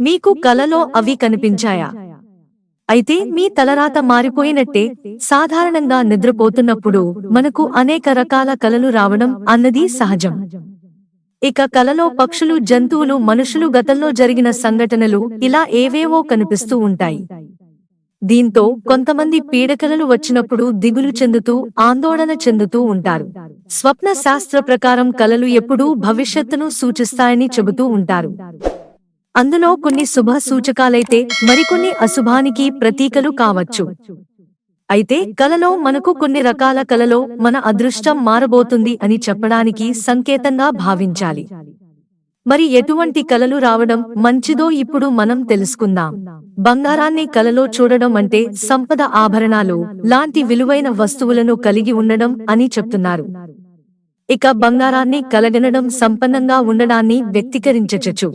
మీకు కలలో అవి కనిపించాయా? అయితే మీ తలరాత మారిపోయినట్టే సాధారణంగా నిద్రపోతున్నప్పుడు మనకు అనేక రకాల కలలు రావడం అన్నది సహజం. ఇక కలలో పక్షులు జంతువులు మనుషులు గతంలో జరిగిన సంఘటనలు ఇలా ఏవేవో కనిపిస్తూ ఉంటాయి. దీంతో కొంతమంది పీడకలలు వచ్చినప్పుడు దిగులు చెందుతూ ఆందోళన చెందుతూ ఉంటారు. స్వప్న శాస్త్ర ప్రకారం కలలు ఎప్పుడూ భవిష్యత్తును సూచిస్తాయని చెబుతూ ఉంటారు. అందులో కొన్ని శుభ సూచకాలైతే మరికొన్ని అశుభానికి ప్రతీకలు కావచ్చు. అయితే కలలో మనకు కొన్ని రకాల కలలో మన అదృష్టం మారబోతుంది అని చెప్పడానికి సంకేతంగా భావించాలి. మరి ఎటువంటి కలలు రావడం మంచిదో ఇప్పుడు మనం తెలుసుకుందాం. బంగారాన్ని కలలో చూడడం అంటే సంపద ఆభరణాలు లాంటి విలువైన వస్తువులను కలిగి ఉండడం అని చెప్తున్నారు. ఇక బంగారాన్ని కలగనడం సంపన్నంగా ఉండడాన్ని వ్యక్తీకరించచ్చు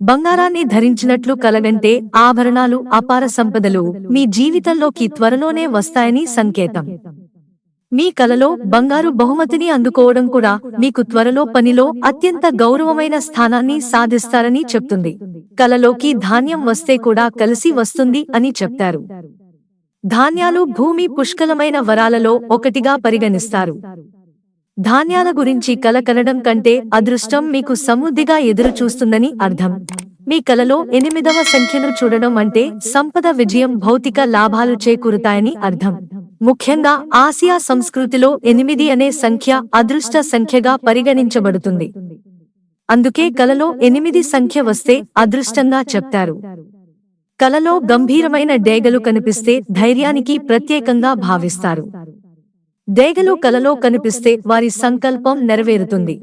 బంగారాన్ని ధరించినట్లు కలగంటే ఆభరణాలు అపార సంపదలు మీ జీవితంలోకి త్వరలోనే వస్తాయని సంకేతం. మీ కలలో బంగారు బహుమతిని అందుకోవడం కూడా మీకు త్వరలో పనిలో అత్యంత గౌరవమైన స్థానాన్ని సాధిస్తారని చెప్తుంది. కలలోకి ధాన్యం వస్తే కూడా కలిసి వస్తుంది అని చెప్తారు. ధాన్యాలు భూమి పుష్కలమైన వరాలలో ఒకటిగా పరిగణిస్తారు. ధాన్యాల గురించి కల కనడం కంటే అదృష్టం మీకు సమృద్ధిగా ఎదురు చూస్తుందని అర్థం. మీ కలలో ఎనిమిదవ సంఖ్యను చూడడం అంటే సంపద విజయం భౌతిక లాభాలు చేకూరుతాయని అర్థం. ముఖ్యంగా ఆసియా సంస్కృతిలో ఎనిమిది అనే సంఖ్య అదృష్ట సంఖ్యగా పరిగణించబడుతుంది. అందుకే కలలో ఎనిమిది సంఖ్య వస్తే అదృష్టంగా చెప్తారు. కలలో గంభీరమైన డేగలు కనిపిస్తే ధైర్యానికి ప్రత్యేకంగా భావిస్తారు. డేగలు కలలో కనిపిస్తే వారి సంకల్పం నెరవేరుతుంది.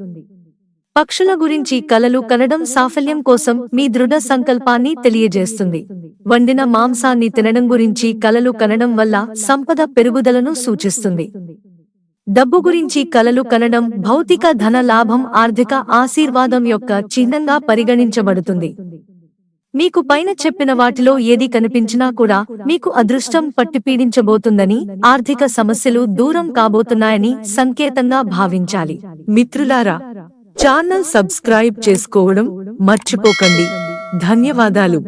పక్షుల గురించి కలలు కనడం సాఫల్యం కోసం మీ దృఢ సంకల్పాన్ని తెలియజేస్తుంది. వండిన మాంసాన్ని తినడం గురించి కలలు కనడం వల్ల సంపద పెరుగుదలను సూచిస్తుంది. డబ్బు గురించి కలలు కనడం భౌతిక ధన లాభం ఆర్థిక ఆశీర్వాదం యొక్క చిహ్నంగా పరిగణించబడుతుంది. మీకు పైన చెప్పిన వాటిలో ఏది కనిపించినా కూడా మీకు అదృష్టం పట్టిపీడించబోతుందని ఆర్థిక సమస్యలు దూరం కాబోతున్నాయని సంకేతంగా భావించాలి. మిత్రులారా ఛానల్ సబ్స్క్రైబ్ చేసుకోవడం మర్చిపోకండి. ధన్యవాదాలు.